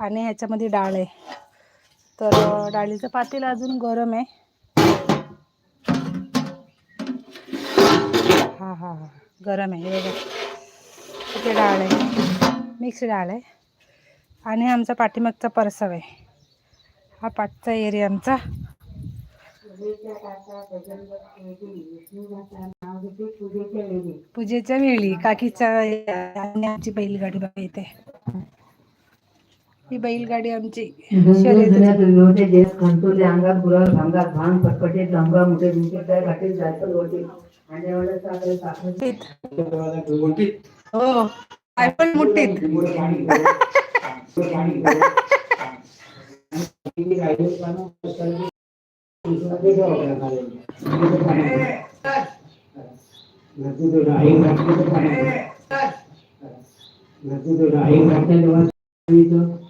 आणि ह्याच्यामध्ये डाळ आहे. तर डाळीचं पातेल अजून गरम आहे. हा हा हा. गरम आहे ते बघा. डाळ आहे. मिक्स डाळ आहे. आणि आमचा पाठीमागचा परसव आहे. हा पाठचा एरिया आमचा. पूजेच्या वेळी काकीच्या आणि आमची बैलगाडी बघा इथे. ही बैलगाडी आमची. खंतोले अंगात भांगात भांग मोठे काय घाटे जायचं होते. हो. काय पण मुठीत.